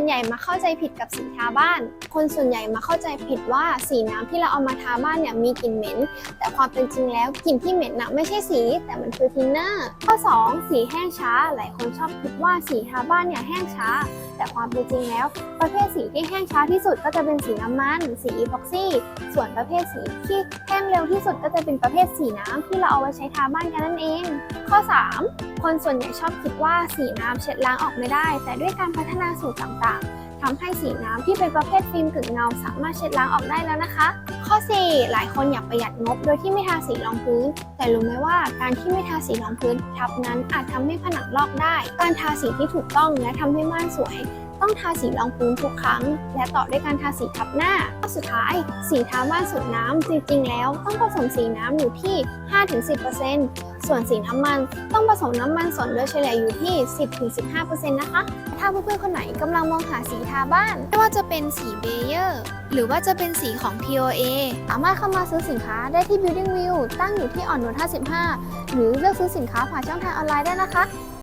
วนใหญ่มาเข้าใจผิดกับสีทาบ้าน คนส่วนใหญ่มาเข้าใจผิดว่าสีน้ำที่เราเอามาทาบ้านเนี่ยมีกลิ่นเหม็น แต่ความเป็นจริงแล้วกลิ่นที่เหม็นน่ะไม่ใช่สี แต่มันคือทินเนอร์ ข้อ 2 สีแห้งช้า หลายคนชอบคิดว่าสีทาบ้านเนี่ยแห้งช้า แต่ความเป็นจริงแล้ว ประเภทสีที่แห้งช้าที่สุดก็จะเป็นสีน้ำมัน สีอีพ็อกซี่ ส่วนประเภทสีที่แห้งเร็วที่สุดก็จะเป็นประเภทสีน้ำที่เราเอาไว้ใช้ทาบ้านกันนั่นเอง ข้อ 3 คนส่วนใหญ่ชอบคิดว่าสีน้ำเช็ดล้างออกไม่ได้ แต่ด้วยการพัฒนาสูตรต่างๆทำให้สีน้ำที่เป็นประเภทฟิล์มกึ่งเงาสามารถเช็ดล้างออกได้แล้วนะคะ ข้อ 4 หลายคนอยากประหยัดงบโดยที่ไม่ทาสีรองพื้น แต่รู้ไหมว่าการที่ไม่ทาสีรองพื้นทับนั้นอาจทำให้ผนังลอกได้ การทาสีที่ถูกต้องและทำให้ม่านสวย ต้องทาสีรองพื้นทุกครั้ง และต่อด้วยการทาสีทับหน้าข้อสุดท้าย สีทาบ้านสูตรน้ำจริงๆแล้ว ต้องผสมสีน้ำอยู่ที่ 5-10%ส่วนสีน้ำมันต้องผสมน้ำมันสนโดยเฉลี่ยอยู่ที่ 10-15%นะคะ ถ้าเพื่อนๆคนไหนกำลังมองหาสีทาบ้าน ไม่ว่าจะเป็นสีเบเยอร์หรือว่าจะเป็นสีของ TOA สามารถเข้ามาซื้อสินค้าได้ที่ Building View ตั้งอยู่ที่อ่อนนุช55 หรือเลือกซื้อสินค้าผ่านช่องทางออนไลน์ได้นะคะ